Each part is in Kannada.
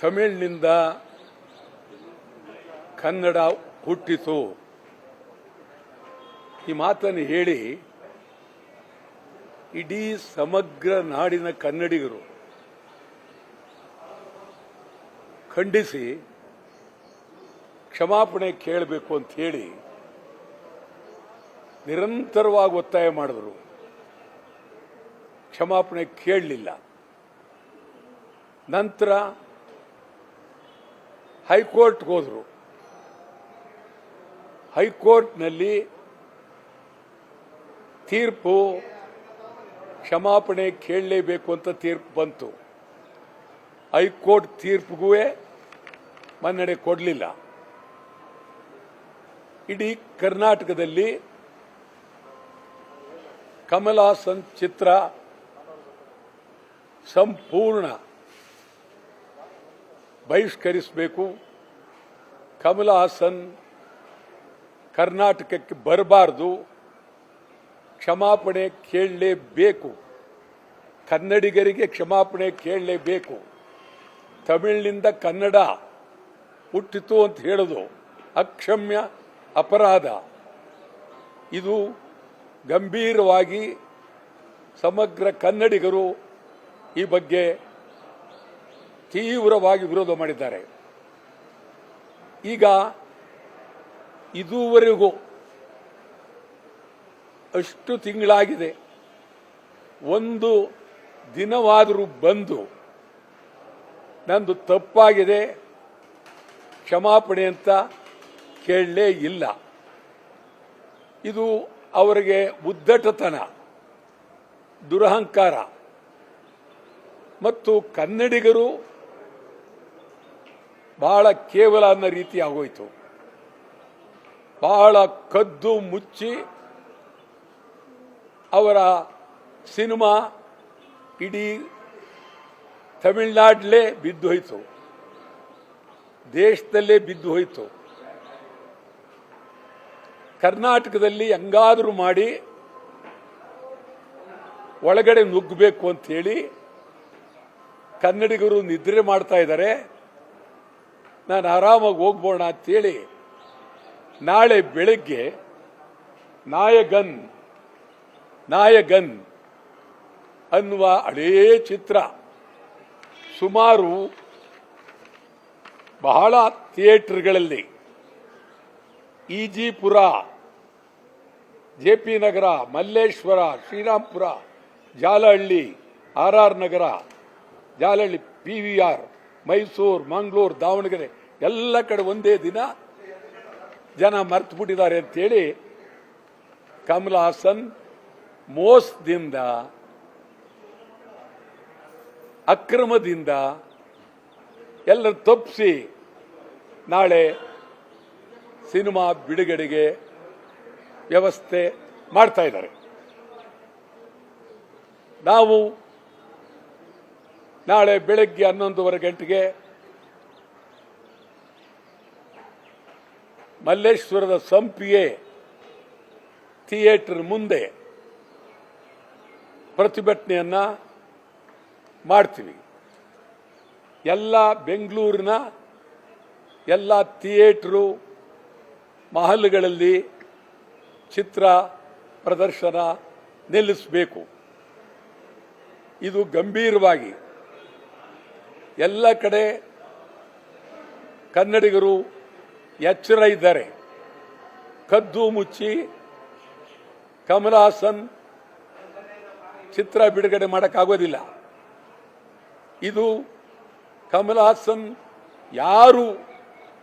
ತಮಿಳಿನಿಂದ ಕನ್ನಡ ಹುಟ್ಟಿತು. ಈ ಮಾತನ್ನು ಹೇಳಿ ಇಡೀ ಸಮಗ್ರ ನಾಡಿನ ಕನ್ನಡಿಗರು ಖಂಡಿಸಿ ಕ್ಷಮಾಪಣೆ ಕೇಳಬೇಕು ಅಂತ ಹೇಳಿ ನಿರಂತರವಾಗಿ ಒತ್ತಾಯ ಮಾಡಿದ್ರು. ಕ್ಷಮಾಪಣೆ ಕೇಳಲಿಲ್ಲ. ನಂತರ ಹೈಕೋರ್ಟ್ಗೆ ಹೋದರು. ಹೈಕೋರ್ಟ್ನಲ್ಲಿ ತೀರ್ಪು ಕ್ಷಮಾಪಣೆ ಕೇಳಲೇಬೇಕು ಅಂತ ತೀರ್ಪು ಬಂತು. ಹೈಕೋರ್ಟ್ ತೀರ್ಪಿಗೂ ಮನ್ನಣೆ ಕೊಡಲಿಲ್ಲ. ಇಡೀ ಕರ್ನಾಟಕದಲ್ಲಿ ಕಮಲ್ ಚಿತ್ರ ಸಂಪೂರ್ಣ ಬಹಿಷ್ಕರಿಸಬೇಕು. ಕಮಲ್ ಹಾಸನ್ ಕರ್ನಾಟಕಕ್ಕೆ ಬರಬಾರ್ದು. ಕ್ಷಮಾಪಣೆ ಕೇಳಲೇಬೇಕು. ಕನ್ನಡಿಗರಿಗೆ ಕ್ಷಮಾಪಣೆ ಕೇಳಲೇಬೇಕು. ತಮಿಳಿನಿಂದ ಕನ್ನಡ ಹುಟ್ಟಿತು ಅಂತ ಹೇಳೋದು ಅಕ್ಷಮ್ಯ ಅಪರಾಧ. ಇದು ಗಂಭೀರವಾಗಿ ಸಮಗ್ರ ಕನ್ನಡಿಗರು ಈ ಬಗ್ಗೆ ತೀವ್ರವಾಗಿ ವಿರೋಧ ಮಾಡಿದ್ದಾರೆ. ಈಗ ಇದುವರೆಗೂ ಅಷ್ಟು ತಿಂಗಳಾಗಿದೆ. ಒಂದು ದಿನವಾದರೂ ಬಂದು ನಂದು ತಪ್ಪಾಗಿದೆ, ಕ್ಷಮಾಪಣೆ ಅಂತ ಕೇಳಲೇ ಇಲ್ಲ. ಇದು ಅವರಿಗೆ ಉದ್ದಟತನ, ದುರಹಂಕಾರ. ಮತ್ತು ಕನ್ನಡಿಗರು ಬಹಳ ಕೇವಲ ಅನ್ನೋ ರೀತಿ ಆಗೋಯ್ತು. ಬಹಳ ಕದ್ದು ಮುಚ್ಚಿ ಅವರ ಸಿನಿಮಾ ಇಡೀ ತಮಿಳ್ನಾಡಲೇ ಬಿದ್ದು ಹೋಯಿತು. ದೇಶದಲ್ಲೇ ಬಿದ್ದು ಹೋಯಿತು. ಕರ್ನಾಟಕದಲ್ಲಿ ಹೆಂಗಾದರೂ ಮಾಡಿ ಒಳಗಡೆ ನುಗ್ಗಬೇಕು ಅಂತ ಹೇಳಿ ಕನ್ನಡಿಗರು ನಿದ್ರೆ ಮಾಡ್ತಾ ಇದ್ದಾರೆ. ನಾನು ಆರಾಮಾಗಿ ಹೋಗ್ಬೋಣ ಅಂತೇಳಿ ನಾಳೆ ಬೆಳಗ್ಗೆ ನಾಯಗನ್ ನಾಯಗನ್ ಅನ್ನುವ ಹಳೇ ಚಿತ್ರ ಸುಮಾರು ಬಹಳ ಥಿಯೇಟರ್ಗಳಲ್ಲಿ Ejipura, J P Nagar, Malleshwara Srirampura Jalahalli, R R Nagar, Jalahalli, P V R, Mysuru, Mangaluru, Davanagere ಎಲ್ಲ ಕಡೆ ಒಂದೇ ದಿನ ಜನ ಮರ್ತು ಬಿಟ್ಟಿದ್ದಾರೆ ಅಂತೇಳಿ ಕಮಲ್ ಹಾಸನ್ ಮೋಸದಿಂದ, ಅಕ್ರಮದಿಂದ ಎಲ್ಲರ ತಪ್ಪಿಸಿ ನಾಳೆ ಸಿನಿಮಾ ಬಿಡುಗಡೆಗೆ ವ್ಯವಸ್ಥೆ ಮಾಡ್ತಾ ಇದ್ದಾರೆ. ನಾವು ನಾಳೆ ಬೆಳಗ್ಗೆ ಹನ್ನೊಂದುವರೆ ಗಂಟೆಗೆ ಮಲ್ಲೇಶ್ವರದ ಸಂಪಿಗೆ ಥಿಯೇಟರ್ ಮುಂದೆ ಪ್ರತಿಭಟನೆಯನ್ನ ಮಾಡ್ತೀವಿ. ಎಲ್ಲ ಬೆಂಗಳೂರಿನ ಎಲ್ಲ ಥಿಯೇಟ್ರು ಮಹಲ್ಗಳಲ್ಲಿ ಚಿತ್ರ ಪ್ರದರ್ಶನ ನಿಲ್ಲಿಸಬೇಕು. ಇದು ಗಂಭೀರವಾಗಿ ಎಲ್ಲ ಕಡೆ ಕನ್ನಡಿಗರು ಎಚ್ಚರ ಇದ್ದಾರೆ ಕದ್ದು ಮುಚ್ಚಿ ಕಮಲ್ ಹಾಸನ್ ಚಿತ್ರ ಬಿಡುಗಡೆ ಮಾಡೋಕ್ಕಾಗೋದಿಲ್ಲ. ಇದು ಕಮಲ್ ಹಾಸನ್ ಯಾರು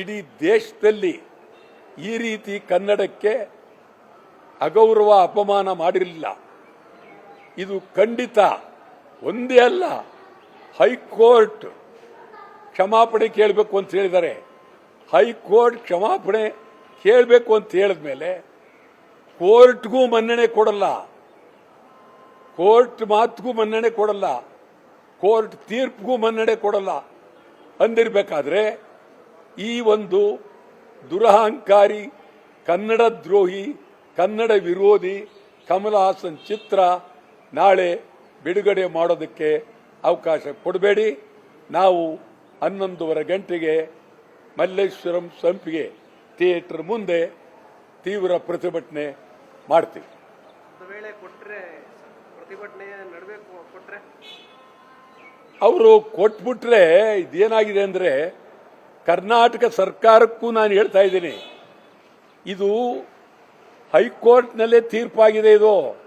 ಇಡೀ ದೇಶದಲ್ಲಿ ಈ ರೀತಿ ಕನ್ನಡಕ್ಕೆ ಅಗೌರವ ಅಪಮಾನ ಮಾಡಿರಲಿಲ್ಲ. ಇದು ಖಂಡಿತ ಒಂದೇ ಅಲ್ಲ, ಹೈಕೋರ್ಟ್ ಕ್ಷಮಾಪಣೆ ಕೇಳಬೇಕು ಅಂತ ಹೇಳಿದ್ದಾರೆ. ಹೈಕೋರ್ಟ್ ಕ್ಷಮಾಪಣೆ ಕೇಳಬೇಕು ಅಂತ ಹೇಳಿದ ಮೇಲೆ ಕೋರ್ಟ್ಗೂ ಮನ್ನಣೆ ಕೊಡಲ್ಲ. ಕೋರ್ಟ್ ಮಾತಿಗೂ ಮನ್ನಣೆ ಕೊಡಲ್ಲ. ಕೋರ್ಟ್ ತೀರ್ಪಿಗೂ ಮನ್ನಣೆ ಕೊಡಲ್ಲ. ಅಂದಿರಬೇಕಾದ್ರೆ ಈ ಒಂದು ದುರಹಂಕಾರಿ ಕನ್ನಡ ದ್ರೋಹಿ, ಕನ್ನಡ ವಿರೋಧಿ ಕಮಲ ಹಾಸನ್ ಚಿತ್ರ ನಾಳೆ ಬಿಡುಗಡೆ ಮಾಡೋದಕ್ಕೆ ಅವಕಾಶ ಕೊಡಬೇಡಿ. ನಾವು ಹನ್ನೊಂದುವರೆ ಗಂಟೆಗೆ ಮಲ್ಲೇಶ್ವರಂ ಸಂಪಿಗೆ ಥಿಯೇಟರ್ ಮುಂದೆ ತೀವ್ರ ಪ್ರತಿಭಟನೆ ಮಾಡ್ತೀವಿ. ಅವರು ಕೊಟ್ಬಿಟ್ರೆ ಇದೇನಾಗಿದೆ ಅಂದ್ರೆ ಕರ್ನಾಟಕ ಸರ್ಕಾರಕ್ಕೂ ನಾನು ಹೇಳ್ತಾ ಇದ್ದೀನಿ ಇದು ಹೈಕೋರ್ಟ್ನಲ್ಲೇ ತೀರ್ಪಾಗಿದೆ ಇದು.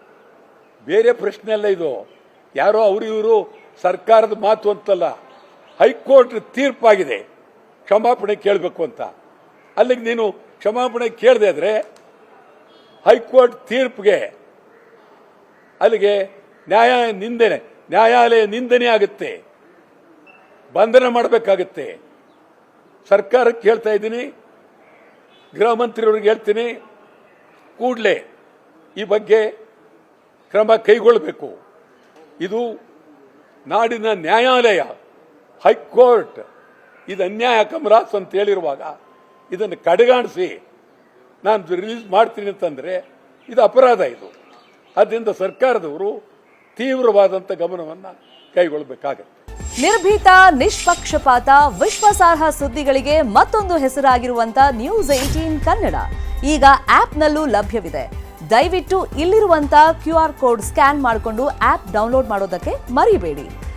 ಬೇರೆ ಪ್ರಶ್ನೆ ಅಲ್ಲ ಇದು. ಯಾರೋ ಅವರು ಇವರು ಸರ್ಕಾರದ ಮಾತು ಅಂತಲ್ಲ. ಹೈಕೋರ್ಟ್ ತೀರ್ಪಾಗಿದೆ. ಕ್ಷಮಾಪಣೆ ಕೇಳಬೇಕು ಅಂತ. ಅಲ್ಲಿಗೆ ನೀನು ಕ್ಷಮಾಪಣೆ ಕೇಳದೆ ಇದ್ರೆ ಹೈಕೋರ್ಟ್ ತೀರ್ಪಿಗೆ ಅಲ್ಲಿಗೆ ನ್ಯಾಯ ನಿಂದನೆ, ನ್ಯಾಯಾಲಯ ನಿಂದನೆ ಆಗುತ್ತೆ. ಬಂಧನ ಮಾಡಬೇಕಾಗುತ್ತೆ. ಸರ್ಕಾರಕ್ಕೆ ಹೇಳ್ತಾ ಇದ್ದೀನಿ, ಗೃಹ ಮಂತ್ರಿಯವ್ರಿಗೆ ಹೇಳ್ತೀನಿ, ಕೂಡಲೇ ಈ ಬಗ್ಗೆ ಕ್ರಮ ಕೈಗೊಳ್ಳಬೇಕು. ಇದು ನಾಡಿನ ನ್ಯಾಯಾಲಯ, ಹೈಕೋರ್ಟ್. ಇದು ಅನ್ಯಾಯ ಕಮರಾಸ್ ಅಂತ ಹೇಳಿರುವಾಗ ಇದನ್ನು ಕಡೆಗಾಣಿಸಿ ನಾನು ರಿಲೀಸ್ ಮಾಡ್ತೀನಿ ಅಂತಂದರೆ ಇದು ಅಪರಾಧ ಇದು. ಆದ್ದರಿಂದ ಸರ್ಕಾರದವರು ತೀವ್ರವಾದಂಥ ಗಮನವನ್ನು ಕೈಗೊಳ್ಳಬೇಕಾಗತ್ತೆ ನಿರ್ಭೀತ, ನಿಷ್ಪಕ್ಷಪಾತ, ವಿಶ್ವಾಸಾರ್ಹ ಸುದ್ದಿಗಳಿಗೆ ಮತ್ತೊಂದು ಹೆಸರಾಗಿರುವಂತ ನ್ಯೂಸ್ ಏಟೀನ್ ಕನ್ನಡ. ಈಗ ಆಪ್ನಲ್ಲೂ ಲಭ್ಯವಿದೆ. ದಯವಿಟ್ಟು ಇಲ್ಲಿರುವಂತ ಕ್ಯೂ ಆರ್ ಕೋಡ್ ಸ್ಕ್ಯಾನ್ ಮಾಡಿಕೊಂಡು ಆಪ್ ಡೌನ್ಲೋಡ್ ಮಾಡೋದಕ್ಕೆ ಮರಿಬೇಡಿ.